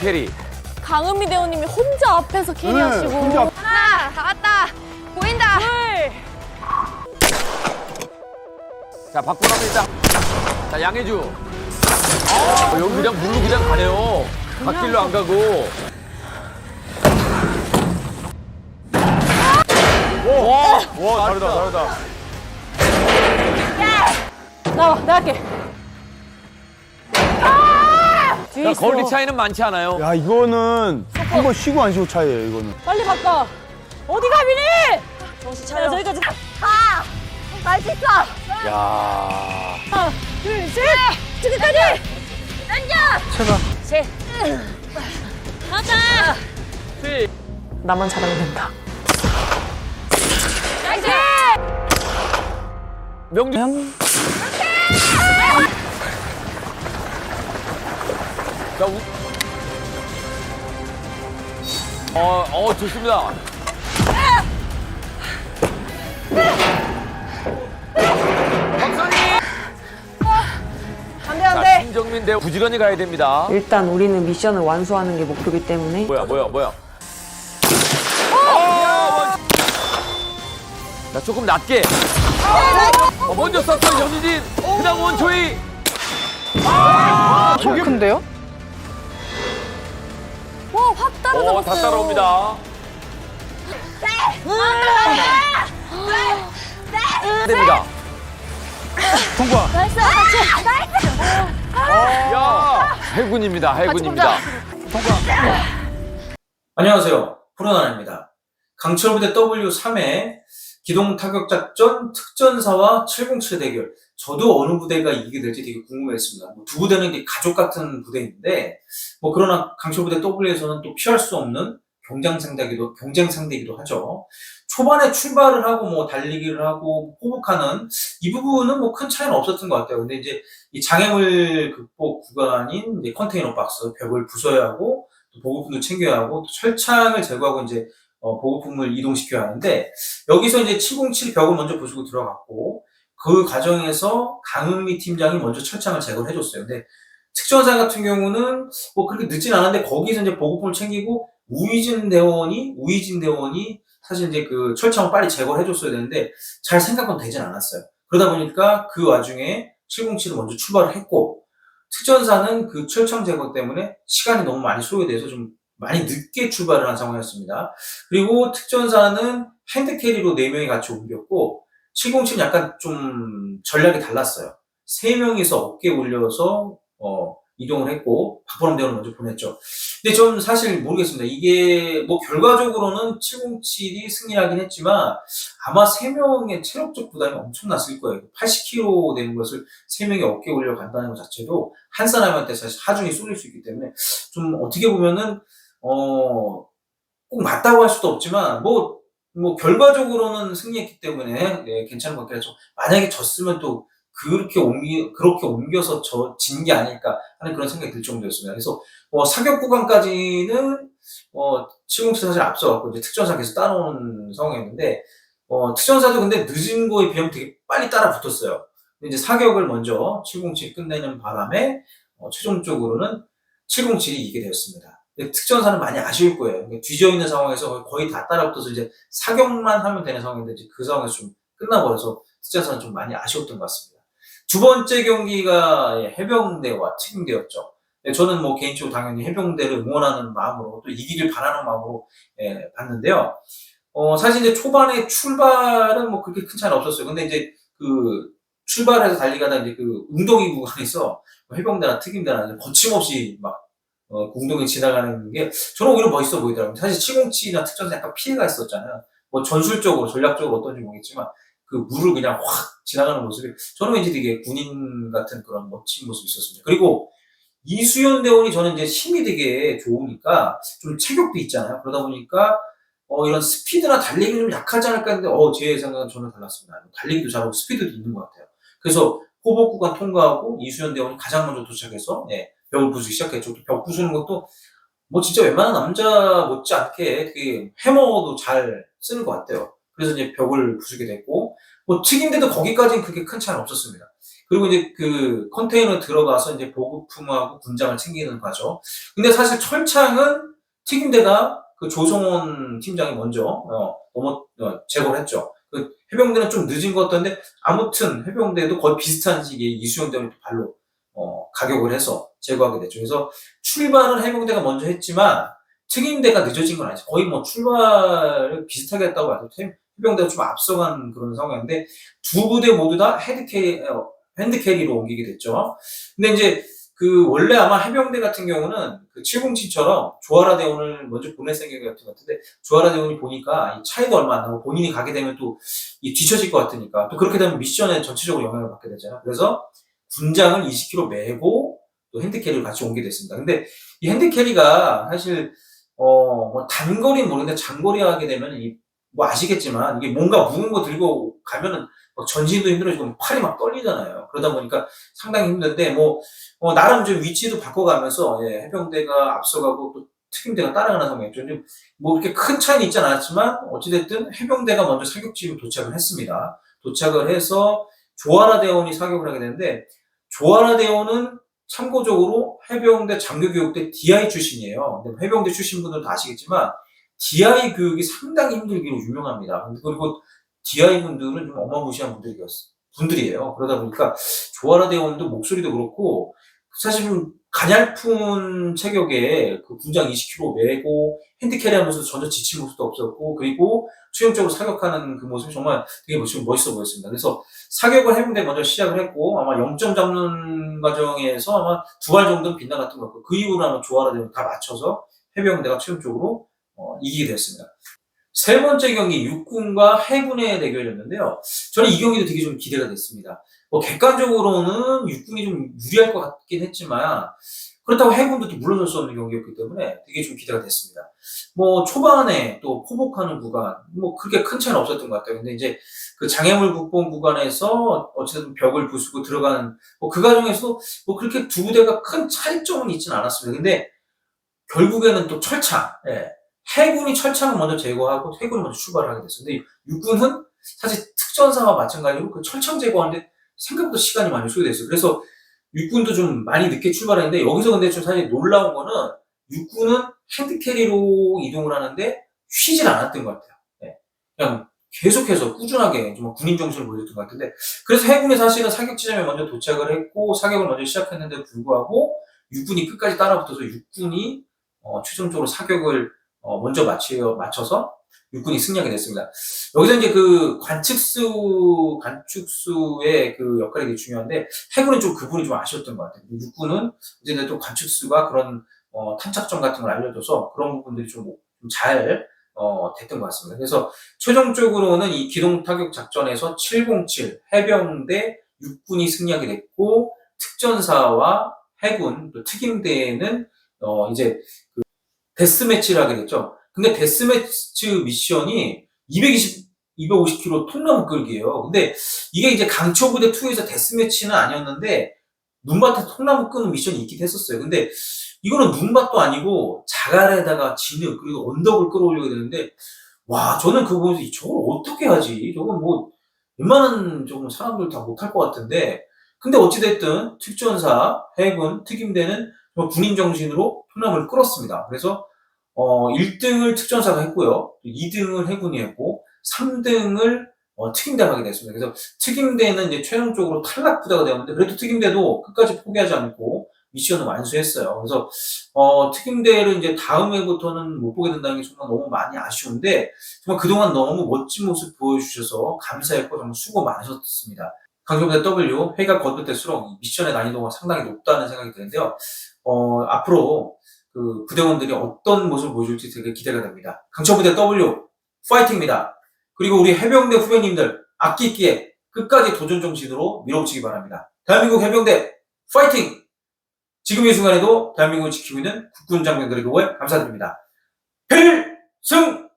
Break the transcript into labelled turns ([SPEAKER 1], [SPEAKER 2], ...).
[SPEAKER 1] 캐리.
[SPEAKER 2] 강은미 대원님이 혼자 앞에서 캐리하시고.
[SPEAKER 3] 네, 혼자 앞-
[SPEAKER 4] 하나 다 왔다 보인다
[SPEAKER 2] 둘.
[SPEAKER 1] 자, 바꾸갑니다 자, 양혜주. 어, 여기 그냥 물로 그냥 가네요. 갓길로 안 가고. 와,
[SPEAKER 3] 와 다르다 다르다.
[SPEAKER 2] 나와, 내가 할게. 뒤에
[SPEAKER 1] 자,
[SPEAKER 2] 있어.
[SPEAKER 1] 거리 차이는 많지 않아요.
[SPEAKER 3] 야 이거는 한 번 쉬고 안 쉬고 차이예요 이거는.
[SPEAKER 2] 빨리 바꿔. 어디가 미니? 정신 차려. 저기까지.
[SPEAKER 4] 아! 갈수 있어
[SPEAKER 1] 야
[SPEAKER 2] 하나, 둘, 셋.
[SPEAKER 4] 저기까지 당겨
[SPEAKER 3] 제가
[SPEAKER 4] 셋
[SPEAKER 2] 가자.
[SPEAKER 1] 네.
[SPEAKER 2] 나만 잘하면 된다.
[SPEAKER 4] 나이스
[SPEAKER 1] 명주. 자, 우... 어, 어, 좋습니다.
[SPEAKER 2] 안돼
[SPEAKER 1] 자,
[SPEAKER 2] 안돼.
[SPEAKER 1] 김정민 대 부지런히 가야 됩니다.
[SPEAKER 5] 일단 우리는 미션을 완수하는 게 목표이기 때문에
[SPEAKER 1] 뭐야, 뭐야, 뭐야. 어! 자, 조금 낮게. 어, 먼저 썼어, 연희진. 그 다음 원초희.
[SPEAKER 2] 저게 큰데요?
[SPEAKER 1] 어,
[SPEAKER 2] 따라잡았어요.
[SPEAKER 1] 다 따라옵니다. 됩니다.
[SPEAKER 3] 통과.
[SPEAKER 2] 나이스. 같이.
[SPEAKER 1] 야, 해군입니다, 해군입니다.
[SPEAKER 6] 안녕하세요. 프로나입니다. 강철부대 W3의 기동 타격 작전 특전사와 707 대결. 저도 어느 부대가 이기게 될지 되게 궁금했습니다. 뭐 두 부대는 이제 가족 같은 부대인데, 뭐 그러나 강철 부대 W에서는 또 피할 수 없는 경쟁 상대기도 경쟁 상대이기도 하죠. 초반에 출발을 하고 뭐 달리기를 하고 호복하는 이 부분은 뭐 큰 차이는 없었던 것 같아요. 근데 이제 이 장애물 극복 구간인 이제 컨테이너 박스 벽을 부숴야 하고 또 보급품도 챙겨야 하고 또 철창을 제거하고 이제 어, 보급품을 이동시켜야 하는데 여기서 이제 707 벽을 먼저 부수고 들어갔고 그 과정에서 강은미 팀장이 먼저 철창을 제거를 해줬어요. 근데 특전사 같은 경우는 뭐 그렇게 늦진 않은데 거기서 이제 보급품을 챙기고 우이진 대원이 우이진 대원이 사실 이제 그 철창을 빨리 제거를 해줬어야 되는데 잘 생각은 되진 않았어요. 그러다 보니까 그 와중에 707을 먼저 출발을 했고 특전사는 그 철창 제거 때문에 시간이 너무 많이 소요돼서 좀 많이 늦게 출발을 한 상황이었습니다. 그리고 특전사는 핸드캐리로 4명이 같이 옮겼고 707은 약간 좀 전략이 달랐어요. 3명이서 어깨 올려서 어, 이동을 했고 박보람 대원을 먼저 보냈죠. 근데 좀 사실 모르겠습니다. 이게 뭐 결과적으로는 707이 승리하긴 했지만 아마 3명의 체력적 부담이 엄청났을 거예요. 80kg 되는 것을 3명이 어깨 올려 간다는 것 자체도 한 사람한테 사실 하중이 쏠릴 수 있기 때문에 좀 어떻게 보면은 어, 꼭 맞다고 할 수도 없지만, 뭐, 뭐, 결과적으로는 승리했기 때문에, 예, 괜찮은 것 같긴 하죠. 만약에 졌으면 또, 그렇게 옮기, 그렇게 옮겨서 저, 진 게 아닐까 하는 그런 생각이 들 정도였습니다. 그래서, 뭐, 사격 구간까지는, 어, 707 사실 앞서갔고, 이제 특전사 계속 따라오는 상황이었는데, 어, 특전사도 근데 늦은 거에 비하면 되게 빨리 따라 붙었어요. 이제 사격을 먼저 707이 끝내는 바람에, 어, 최종적으로는 707이 이기게 되었습니다. 특전사는 많이 아쉬울 거예요. 그러니까 뒤져 있는 상황에서 거의 다 따라붙어서 이제 사격만 하면 되는 상황인데 이제 그 상황에서 좀 끝나버려서 특전사는 좀 많이 아쉬웠던 것 같습니다. 두 번째 경기가 예, 해병대와 특임대였죠. 예, 저는 뭐 개인적으로 당연히 해병대를 응원하는 마음으로 또 이기길 바라는 마음으로 예, 봤는데요. 어, 사실 이제 초반에 출발은 뭐 그렇게 큰 차이는 없었어요. 근데 이제 그 출발해서 달리가다 이제 그 웅덩이 구간에서 해병대나 특임대나 거침없이 막 어, 공동에 지나가는 게 저는 오히려 멋있어 보이더라고요. 사실 707이나 특전사 약간 피해가 있었잖아요. 뭐 전술적으로, 전략적으로 어떤지 모르겠지만 그 물을 그냥 확 지나가는 모습이 저는 왠지 되게 군인 같은 그런 멋진 모습이 있었습니다. 그리고 이수연 대원이 저는 이제 힘이 되게 좋으니까 좀 체격도 있잖아요. 그러다 보니까 어, 이런 스피드나 달리기 좀 약하지 않을까 했는데 어, 제 예상과는 전혀 달랐습니다. 달리기도 잘하고 스피드도 있는 것 같아요. 그래서 호복 구간 통과하고 이수연 대원이 가장 먼저 도착해서 예, 벽을 부수기 시작했죠. 또벽 부수는 것도 뭐 진짜 웬만한 남자 못지않게 되게 해머도 잘 쓰는 것 같아요. 그래서 이제 벽을 부수게 됐고 뭐 튀긴데도 거기까지는 그렇게 큰 차이는 없었습니다. 그리고 이제 그 컨테이너 들어가서 이제 보급품하고 군장을 챙기는 과정. 근데 사실 철창은 튀김대가 그 조성원 팀장이 먼저 어, 어, 제거를 했죠. 그 해병대는 좀 늦은 것 같던데 아무튼 해병대도 거의 비슷한 시기에 이수영 대원이 발로 어, 가격을 해서 제거하게 됐죠. 그래서 출발은 해병대가 먼저 했지만 특임대가 늦어진 건 아니죠. 거의 뭐 출발을 비슷하게 했다고 태- 해병대가 좀 앞서간 그런 상황인데 두 부대 모두 다 헤드캐리, 어, 핸드캐리로 옮기게 됐죠. 근데 이제 그 원래 아마 해병대 같은 경우는 그 707처럼 조아라 대원을 먼저 보낼 생각이 같은 것 같은데 조아라 대원이 보니까 이 차이도 얼마 안 나고 본인이 가게 되면 또이 뒤처질 것 같으니까 또 그렇게 되면 미션에 전체적으로 영향을 받게 되잖아요. 그래서 군장을 20kg 메고 또 핸드캐리를 같이 옮게 됐습니다. 근데 이 핸드캐리가 사실 어뭐 단거리 모르는데 장거리 하게 되면 이 뭐 아시겠지만 이게 뭔가 무거운 거 들고 가면은 막 전신도 힘들어지고 팔이 막 떨리잖아요. 그러다 보니까 상당히 힘든데 뭐 어, 나름 좀 위치도 바꿔가면서 예, 해병대가 앞서가고 또 특임대가 따라가는 상황이었죠. 좀뭐 이렇게 큰 차이는 있지 않았지만 어찌됐든 해병대가 먼저 사격지로 도착을 했습니다. 도착을 해서 조아라 대원이 사격을 하게 되는데 조아라 대원은 참고적으로 해병대 장교교육대 DI 출신이에요. 해병대 출신 분들도 아시겠지만 DI 교육이 상당히 힘들기로 유명합니다. 그리고 DI 분들은 좀 어마무시한 분들이에요. 그러다 보니까 조아라 대원도 목소리도 그렇고 사실 좀 가냘픈 체격에 그 군장 20kg 메고 핸드캐리 하면서 전혀 지친 모습도 없었고 그리고 수용적으로 사격하는 그 모습이 정말 되게 멋있, 멋있어 보였습니다. 그래서 사격을 해병대 먼저 시작을 했고 아마 0점 잡는 과정에서 아마 두 발 정도는 빗나갔던 것 같고 그 이후로 아마 조아라 대원 다 맞춰서 해병대가 최종적으로 어, 이기게 됐습니다. 세 번째 경기 육군과 해군의 대결이었는데요. 저는 이 경기도 되게 좀 기대가 됐습니다. 뭐 객관적으로는 육군이 좀 유리할 것 같긴 했지만 그렇다고 해군도 또 물러설 수 없는 경기였기 때문에 되게 좀 기대가 됐습니다. 뭐 초반에 또 포복하는 구간 뭐 그렇게 큰 차이는 없었던 것 같아요. 근데 이제 그 장애물 국본 구간에서 어쨌든 벽을 부수고 들어가는 뭐 그 과정에서 뭐 그렇게 두 부대가 큰 차이점은 있지는 않았습니다. 근데 결국에는 또 철창, 예. 해군이 철창을 먼저 제거하고 해군이 먼저 출발을 하게 됐어요. 근데 육군은 사실 특전사와 마찬가지로 그 철창 제거하는데 생각보다 시간이 많이 소요됐어요. 그래서 육군도 좀 많이 늦게 출발했는데 여기서 근데 좀 사실 놀라운 거는 육군은 핸드캐리로 이동을 하는데 쉬질 않았던 것 같아요. 예. 그냥 계속해서 꾸준하게 좀 군인 정신을 보여줬던 것 같은데 그래서 해군이 사실은 사격 지점에 먼저 도착을 했고 사격을 먼저 시작했는데 불구하고 육군이 끝까지 따라붙어서 육군이 어, 최종적으로 사격을 어, 먼저 맞춰, 맞춰서 육군이 승리하게 됐습니다. 여기서 이제 그 관측수, 관측수의 그 역할이 되게 중요한데, 해군은 좀 그분이 좀 아쉬웠던 것 같아요. 육군은 이제 또 관측수가 그런, 어, 탐착점 같은 걸 알려줘서 그런 부분들이 좀 잘, 어, 됐던 것 같습니다. 그래서 최종적으로는 이 기동 타격 작전에서 707 해병대 육군이 승리하게 됐고, 특전사와 해군, 또 특임대에는, 어, 이제 그 데스매치를 하게 됐죠. 근데 데스매치 미션이 220, 250km 통나무 끌기예요. 근데 이게 이제 강초부대 2에서 데스매치는 아니었는데 눈밭에 통나무 끄는 미션이 있긴 했었어요. 근데 이거는 눈밭도 아니고 자갈에다가 진흙 그리고 언덕을 끌어올려야 되는데 와 저는 그거 보면서 저걸 어떻게 하지? 저건 뭐 웬만한 조금 사람들 다 못할 것 같은데 근데 어찌됐든 특전사, 해군, 특임대는 군인 정신으로 통나무를 끌었습니다. 그래서 어, 1등을 특전사가 했고요. 2등을 해군이 했고, 3등을 어, 특임대가 하게 됐습니다. 그래서 특임대는 이제 최종적으로 탈락 부대가 되었는데, 그래도 특임대도 끝까지 포기하지 않고 미션을 완수했어요. 그래서, 어, 특임대를 이제 다음 해부터는 못 보게 된다는 게 정말 너무 많이 아쉬운데, 정말 그동안 너무 멋진 모습 보여주셔서 감사했고, 정말 수고 많으셨습니다. 강경대 W, 회가 거듭될수록 미션의 난이도가 상당히 높다는 생각이 드는데요. 어, 앞으로 그 부대원들이 어떤 모습을 보여줄지 되게 기대가 됩니다. 강철부대 W 파이팅입니다. 그리고 우리 해병대 후배님들 있기에 끝까지 도전 정신으로 밀어붙이기 바랍니다. 대한민국 해병대 파이팅! 지금 이 순간에도 대한민국을 지키고 있는 국군 장병들에게 감사드립니다. 필승!